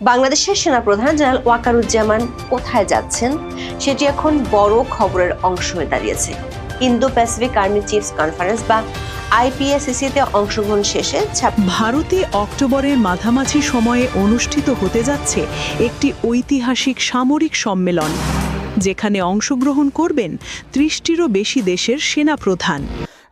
বাংলাদেশের সেনাপ্রধান জেনারেল ওয়াকারুজ্জামান কোথায় যাচ্ছেন, সেটি এখন বড় খবরের অংশ হয়ে দাঁড়িয়েছে। Indo Pacific army chiefs conference বা আইপিএসসিসিতে অংশগ্রহণ শেষে ভারতে অক্টোবরের মাঝামাঝি সময়ে অনুষ্ঠিত হতে যাচ্ছে একটি ঐতিহাসিক সামরিক সম্মেলন, যেখানে অংশগ্রহণ করবেন ত্রিশটিরও বেশি দেশের সেনাপ্রধান।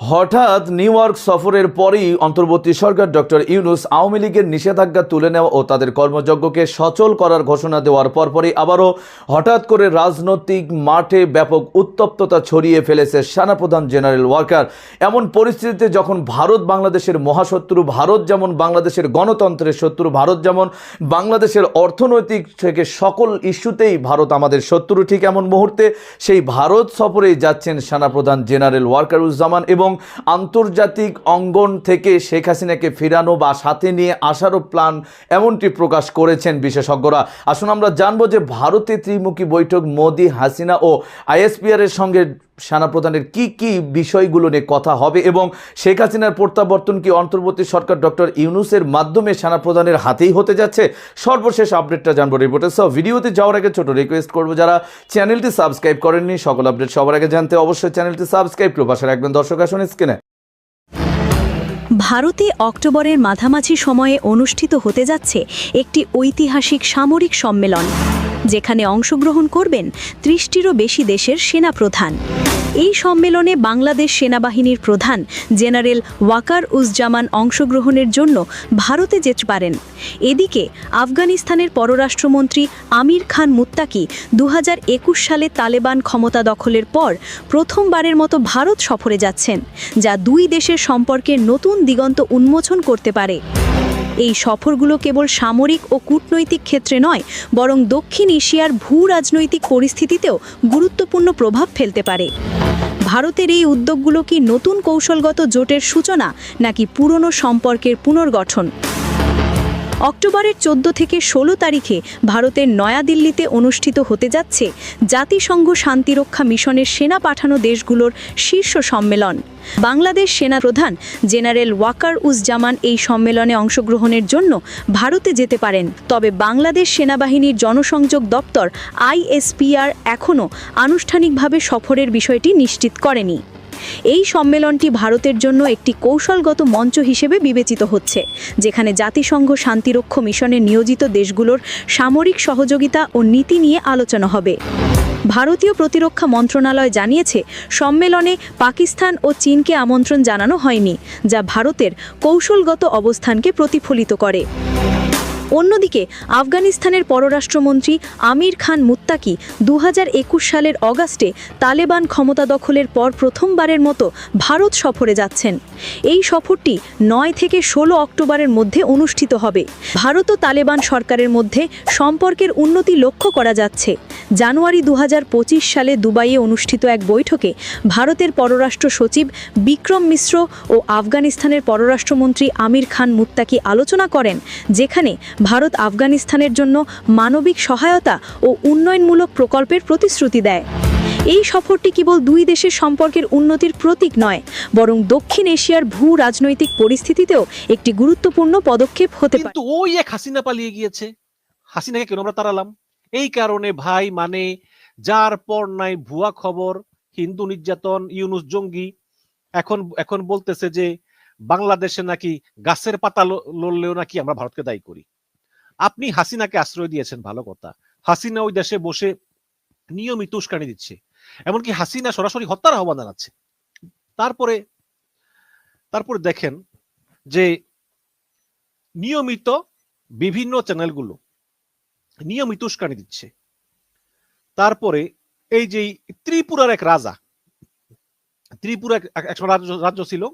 হঠাৎ নিউ ইয়র্ক সফরের পরেই অন্তর্বর্তী সরকার ডক্টর ইউনুস আওয়ামী লীগের নিষেধাজ্ঞা তুলে নেওয়া ও তাদের কর্মযজ্ঞকে সচল করার ঘোষণা দেওয়ার পরপরই আবারও হঠাৎ করে রাজনৈতিক মাঠে ব্যাপক উত্তপ্ততা ছড়িয়ে ফেলেছে সেনাপ্রধান জেনারেল ওয়ার্কার। এমন পরিস্থিতিতে যখন ভারত বাংলাদেশের মহাশত্রু, ভারত যেমন বাংলাদেশের গণতন্ত্রের শত্রু, ভারত যেমন বাংলাদেশের অর্থনৈতিক থেকে সকল ইস্যুতেই ভারত আমাদের শত্রু ঠিক এমন মুহূর্তে সেই ভারত সফরেই যাচ্ছেন সেনাপ্রধান জেনারেল ওয়ার্কারুজ্জামান এবং আন্তর্জাতিক অঙ্গন থেকে শেখ হাসিনাকে ফেরানো বা সাথে নিয়ে আসারও প্ল্যান এমনটি প্রকাশ করেছেন বিশেষজ্ঞরা। আসুন আমরা জানব যে ভারতে ত্রিমুখী বৈঠক মোদি, হাসিনা ও আইএসপিআরের সঙ্গে সেনাপ্রধানের কি কি বিষয়গুলো নিয়ে কথা হবে এবং শেখ হাসিনার প্রত্যাবর্তন কি অন্তর্বর্তী সরকার ডক্টর ইউনুসের মাধ্যমে সেনাপ্রধানের হাতেই হতে যাচ্ছে? সর্বশেষ আপডেটটা জানব রিপোর্টার সহ। ভিডিওতে যাওয়ার আগে ছোট রিকোয়েস্ট করব, যারা চ্যানেলটি সাবস্ক্রাইব করেননি, সকল আপডেট সবার আগে জানতে অবশ্যই চ্যানেলটি সাবস্ক্রাইব করে পাশে রাখবেন দর্শক আসুন স্ক্রিনে ভারতে অক্টোবরের মাঝামাঝি সময়ে অনুষ্ঠিত হতে যাচ্ছে একটি ঐতিহাসিক সামরিক সম্মেলন, যেখানে অংশগ্রহণ করবেন ত্রিশটিরও বেশি দেশের সেনাপ্রধান। এই সম্মেলনে বাংলাদেশ সেনাবাহিনীর প্রধান জেনারেল ওয়াকার উজ্জামান অংশগ্রহণের জন্য ভারতে যেতে পারেন। এদিকে আফগানিস্তানের পররাষ্ট্রমন্ত্রী আমির খান মুত্তাকি দু হাজার একুশ সালে তালেবান ক্ষমতা দখলের পর প্রথমবারের মতো ভারত সফরে যাচ্ছেন, যা দুই দেশের সম্পর্কের নতুন দিগন্ত উন্মোচন করতে পারে। এই সফরগুলো কেবল সামরিক ও কূটনৈতিক ক্ষেত্রে নয়, বরং দক্ষিণ এশিয়ার ভূ রাজনৈতিক পরিস্থিতিতেও গুরুত্বপূর্ণ প্রভাব ফেলতে পারে। ভারতের এই উদ্যোগগুলো কি নতুন কৌশলগত জোটের সূচনা, নাকি পুরনো সম্পর্কের পুনর্গঠন? অক্টোবরের চোদ্দ থেকে ষোলো তারিখে ভারতের নয়াদিল্লিতে অনুষ্ঠিত হতে যাচ্ছে জাতিসংঘ শান্তিরক্ষা মিশনের সেনা পাঠানো দেশগুলোর শীর্ষ সম্মেলন। বাংলাদেশ সেনা প্রধান জেনারেল ওয়াকার উজ্জামান এই সম্মেলনে অংশগ্রহণের জন্য ভারতে যেতে পারেন। তবে বাংলাদেশ সেনাবাহিনীর জনসংযোগ দপ্তর আইএসপিআর এখনও আনুষ্ঠানিকভাবে সফরের বিষয়টি নিশ্চিত করেনি। এই সম্মেলনটি ভারতের জন্য একটি কৌশলগত মঞ্চ হিসেবে বিবেচিত হচ্ছে, যেখানে জাতিসংঘ শান্তিরক্ষ মিশনে নিয়োজিত দেশগুলোর সামরিক সহযোগিতা ও নীতি নিয়ে আলোচনা হবে। ভারতীয় প্রতিরক্ষা মন্ত্রণালয় জানিয়েছে, সম্মেলনে পাকিস্তান ও চীনকে আমন্ত্রণ জানানো হয়নি, যা ভারতের কৌশলগত অবস্থানকে প্রতিফলিত করে। অন্যদিকে আফগানিস্তানের পররাষ্ট্রমন্ত্রী আমির খান মুত্তাকি দু হাজার একুশ সালের অগাস্টে তালেবান ক্ষমতা দখলের পর প্রথমবারের মতো ভারত সফরে যাচ্ছেন। এই সফরটি নয় থেকে ষোলো অক্টোবরের মধ্যে অনুষ্ঠিত হবে। ভারত ও তালেবান সরকারের মধ্যে সম্পর্কের উন্নতি লক্ষ্য করা যাচ্ছে। জানুয়ারি দু হাজার পঁচিশ সালে দুবাইয়ে অনুষ্ঠিত এক বৈঠকে ভারতের পররাষ্ট্র সচিব বিক্রম মিশ্র ও আফগানিস্তানের পররাষ্ট্রমন্ত্রী আমির খান মুত্তাকি আলোচনা করেন, যেখানে ভারত আফগানিস্তানের জন্য মানবিক সহায়তা ও উন্নয়নমূলক প্রকল্পের প্রতিশ্রুতি দেয়। এই সফরটি কেবল দুই দেশের সম্পর্কের উন্নতির প্রতীক নয়, বরং দক্ষিণ এশিয়ার ভূ রাজনৈতিক পরিস্থিতিতেও একটি গুরুত্বপূর্ণ পদক্ষেপ হতে পারে। ওই এক হাসিনা পালিয়ে গিয়েছে। হাসিনাকে কেন আমরা তাড়ালাম? এই কারণে ভাই মানে যার পর নাই ভুয়া খবর, হিন্দু নির্যাতন, ইউনুস জঙ্গি। এখন এখন বলতেছে যে বাংলাদেশে নাকি গাছের পাতা লড়লেও নাকি আমরা ভারতকে দায়ী করি। আপনি হাসিনাকে আশ্রয় দিয়েছেন, ভালো কথা। হাসিনা ওই দেশে বসে নিয়মিত উস্কানি দিচ্ছে। এমনকি হাসিনা সরাসরি হত্যার আহ্বান জানাচ্ছে। তারপরে তারপরে দেখেন যে নিয়মিত বিভিন্ন চ্যানেলগুলো নিয়মিত উস্কানি দিচ্ছে। তারপরে এই যে ত্রিপুরার এক রাজা, ত্রিপুরা এক- এক- একসময় রাজ্য ছিল।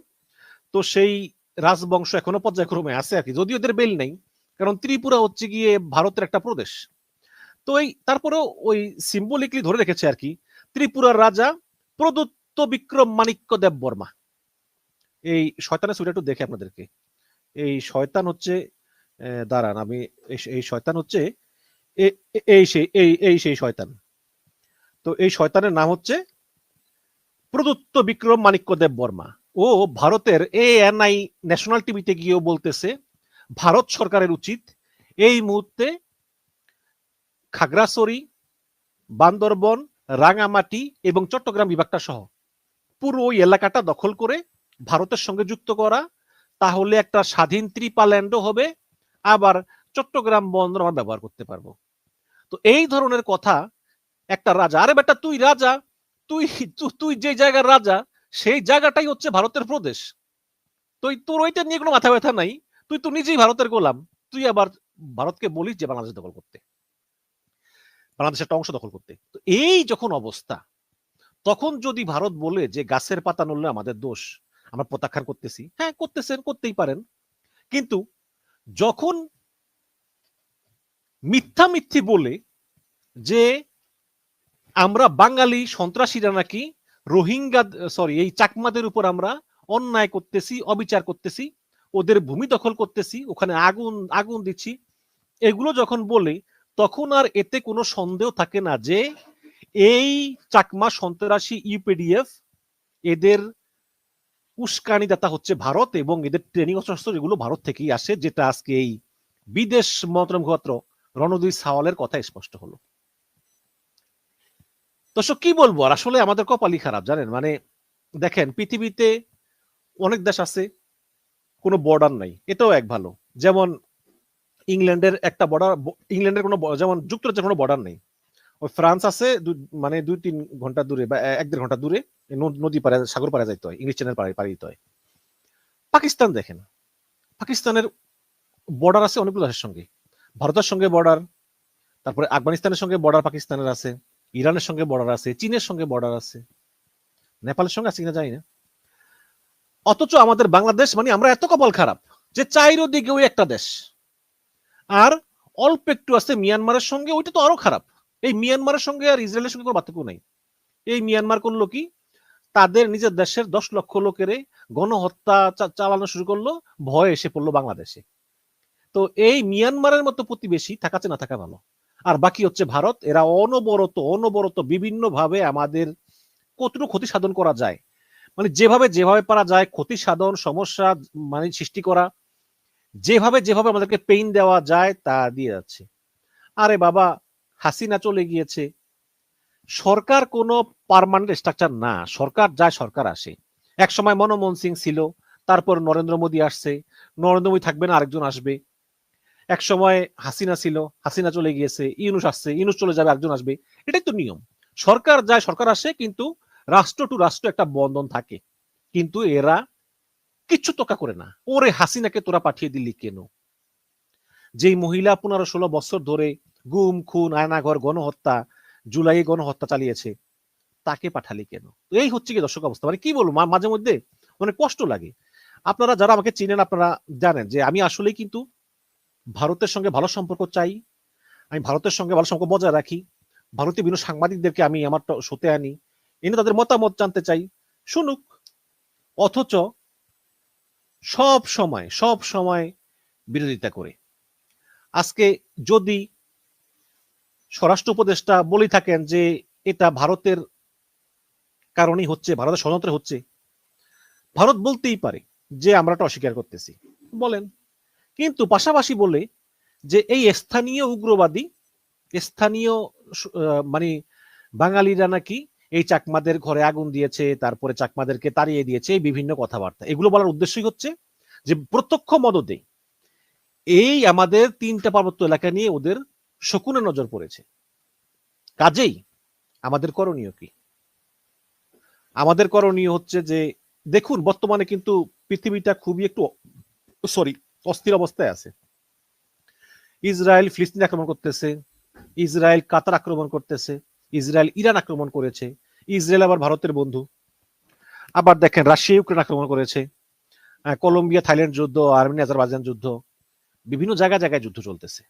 তো সেই রাজবংশ এখনও পর্যায়ক্রমে আছে আর কি। যদিও এদের বেল নেই কারণ ত্রিপুরা হচ্ছে গিয়ে ভারতের একটা প্রদেশ। তো এই তারপরেও ওই সিম্বলিকলি ধরে রেখেছে আর কি, ত্রিপুরার রাজা প্রদত্ত বিক্রম মাণিক্য দেব বর্মা। এই শয়তানের ছবিটা একটু দেখে আপনাদেরকে। এই শয়তান হচ্ছে দাঁড়ান আমি এই- শয়তান হচ্ছে, এ- এ- এই সেই এই এই সেই শয়তান। তো এই শয়তানের নাম হচ্ছে প্রদত্ত বিক্রম মাণিক্য দেব বর্মা। ও ভারতের এএনআই ন্যাশনাল টিভিতে গিয়েও বলতেছে ভারত সরকারের উচিত এই মুহূর্তে খাগড়াছড়ি, বান্দরবন, রাঙামাটি এবং চট্টগ্রাম বিভাগটা সহ পুরো ওই এলাকাটা দখল করে ভারতের সঙ্গে যুক্ত করা, তাহলে একটা স্বাধীন ত্রিপাল্যান্ডও হবে, আবার চট্টগ্রাম বন্দর আমরা ব্যবহার করতে পারব। তো এই ধরনের কথা একটা রাজা, আরে বেটা তুই রাজা, তুই তুই যে জায়গার রাজা, সেই জায়গাটাই হচ্ছে ভারতের প্রদেশ। তো তোর ওইটা নিয়ে কোনো মাথা ব্যথা নাই। তুই তো নিজেই ভারতের গোলাম। তুই আবার ভারতকে বলিস যে বাংলাদেশ দখল করতে। বাংলাদেশের একটা অংশ দখল করতে। তো এই যখন অবস্থা, তখন যদি ভারত বলে যে গাছের পাতা নড়লে আমাদের দোষ, আমরা প্রত্যাখ্যান করতেছি। হ্যাঁ করতেছেন, করতেই পারেন। কিন্তু যখন মিথ্যা মিথ্যি বলে যে আমরা বাঙালি সন্ত্রাসীরা নাকি, রোহিঙ্গা, সরি, এই চাকমাদের উপর আমরা অন্যায় করতেছি, অবিচার করতেছি ওদের ভূমি দখল করতেছি, ওখানে আগুন আগুন দিচ্ছি। এগুলো যখন বলে, তখন আর এতে কোনো সন্দেহ থাকে না যে এই চাকমা সন্ত্রাসী ইউপিডিএফ এদের উস্কানিদাতা হচ্ছে ভারত এবং এদের ট্রেনিং অস্ত্র এগুলো ভারত থেকেই আসে, যেটা আজকে এই বিদেশ মন্ত্রণ মুখপাত্র রণদীপ সাওয়ালের কথা স্পষ্ট হলো। দর্শক, কি বলব? আর আসলে আমাদের কপালই খারাপ, জানেন? মানে দেখেন, পৃথিবীতে অনেক দেশ আছে কোনো বর্ডার নাই, এটাও এক ভালো। যেমন ইংল্যান্ডের একটা বর্ডার ইংল্যান্ডের কোনো যেমন যুক্তরাজ্যের কোনো বর্ডার নেই। ওই ফ্রান্স আছে মানে দুই তিন ঘণ্টা দূরে বা এক দেড় ঘণ্টা দূরে নদী পারে সাগর পারে যাইতে হয়, ইংলিশ চ্যানেল পারে পারে যেতে হয়। পাকিস্তান দেখেন, পাকিস্তানের বর্ডার আছে অনেকগুলো দেশের সঙ্গে। ভারতের সঙ্গে বর্ডার তারপরে আফগানিস্তানের সঙ্গে বর্ডার পাকিস্তানের আছে, ইরানের সঙ্গে বর্ডার আছে, চীনের সঙ্গে বর্ডার আছে। নেপালের সঙ্গে আছে কিনা জানি না। অথচ আমাদের বাংলাদেশ মানে আমরা এত কপাল খারাপ যে চাইরো দিকে ওই একটা দেশ। আর অল্প একটু আছে মিয়ানমারের সঙ্গে, ওইটা তো আরও খারাপ। এই মিয়ানমারের সঙ্গে আর ইসরায়েলের সঙ্গে কোনো পার্থক্য নাই। এই মিয়ানমার করল কি তাদের নিজের দেশের দশ লক্ষ লোকের গণহত্যা চালানো শুরু করল, ভয় এসে পড়ল বাংলাদেশে। তো এই মিয়ানমারের মতো প্রতিবেশী থাকাতে না থাকা ভালো। আর বাকি হচ্ছে ভারত, এরা অনবরত অনবরত বিভিন্ন ভাবে আমাদের কতটুকু ক্ষতি সাধন করা যায় মানে যেভাবে যেভাবে পারা যায়, ক্ষতি সাধন, সমস্যা মানে সৃষ্টি করা, যেভাবে যেভাবে আমাদেরকে পেইন দেওয়া যায়, তা দিয়ে যাচ্ছে। আরে বাবা, হাসিনা চলে গিয়েছে। সরকার কোনো পার্মানেন্ট স্ট্রাকচার না। সরকার যায়, সরকার আসে। এক সময় মনমোহন সিং ছিল, তারপর নরেন্দ্র মোদী আসছে। নরেন্দ্র মোদী থাকবে না আরেকজন আসবে। এক সময় হাসিনা ছিল, হাসিনা চলে গিয়েছে, ইউনুস আসছে, ইউনুস চলে যাবে একজন আসবে। এটাই তো নিয়ম। সরকার যায়, সরকার আসে, কিন্তু রাষ্ট্র টু রাষ্ট্র একটা বন্ধন থাকে। কিন্তু এরা কিচ্ছু তোকা করে না। ওরে হাসিনাকে তোরা পাঠিয়ে দিলি কেন? যেই মহিলা পনেরো ষোলো বছর ধরে গুম, খুন, আয়নাঘর, গণহত্যা জুলাই গণহত্যা চালিয়েছে, তাকে পাঠালি কেন? এই হচ্ছে কি দর্শক অবস্থা। মানে কি বলব মাঝে মধ্যে মানে কষ্ট লাগে। আপনারা যারা আমাকে চিনেন, আপনারা জানেন যে আমি আসলেই কিন্তু ভারতের সঙ্গে ভালো সম্পর্ক চাই। আমি ভারতের সঙ্গে ভালো সম্পর্ক বজায় রাখি। ভারতীয় বিভিন্ন সাংবাদিকদেরকে আমি আমার শোতে আনি। এনে তাদের মতামত জানতে চাই। শুনুক, অথচ সব সময় সব সময় বিরোধিতা করে। আজকে যদি স্বরাষ্ট্র উপদেষ্টা বলে থাকেন যে এটা ভারতের কারণেই হচ্ছে, ভারতের ষড়যন্ত্রে হচ্ছে, ভারত বলতেই পারে যে আমরা এটা অস্বীকার করতেছি। বলেন। কিন্তু পাশাপাশি বলে যে এই স্থানীয় উগ্রবাদী, স্থানীয় মানে বাঙালিরা নাকি এই চাকমাদের ঘরে আগুন দিয়েছে, তারপরে চাকমাদেরকে তাড়িয়ে দিয়েছে, এই বিভিন্ন কথাবার্তা। এগুলো বলার উদ্দেশ্যই হচ্ছে যে প্রত্যক্ষ মদতে এই আমাদের তিনটা পার্বত্য এলাকা নিয়ে ওদের শকুনে নজর পড়েছে। কাজেই আমাদের করণীয় কি? আমাদের করণীয় হচ্ছে যে, দেখুন, বর্তমানে কিন্তু পৃথিবীটা খুবই একটু, সরি, অস্থির অবস্থায় আছে। ইসরায়েল ফিলিস্তিন আক্রমণ করতেছে, ইসরায়েল কাতার আক্রমণ করতেছে ইসরায়েল ইরান আক্রমণ করেছে, ইসরায়েল আবার ভারতের বন্ধু। আবার দেখেন, রাশিয়া ইউক্রেন আক্রমণ করেছে কলম্বিয়া, থাইল্যান্ড যুদ্ধ, আর্মেনিয়া, আজারবাইজান যুদ্ধ, বিভিন্ন জায়গায় জায়গায় যুদ্ধ চলতেছে।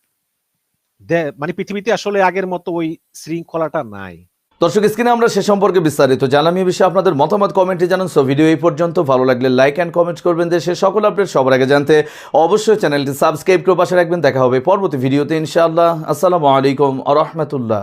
মানে পৃথিবীতে আসলে আগের মতো ওই শৃঙ্খলাটা নাই। দর্শক, স্ক্রিনে আমরা সে সম্পর্কে বিস্তারিত জানলাম এই বিষয়ে আপনাদের মতামত কমেন্টে জানান। সো, ভিডিও এই পর্যন্ত। ভালো লাগলে লাইক অ্যান্ড কমেন্ট করবেন। দেশে সকল আপডেট সবার আগে জানতে অবশ্যই চ্যানেলটি সাবস্ক্রাইব করে পাশে রাখবেন। দেখা হবে পরবর্তী ভিডিওতে ইনশাআল্লাহ। আসসালামু আলাইকুম আ রহমতুল্লাহ।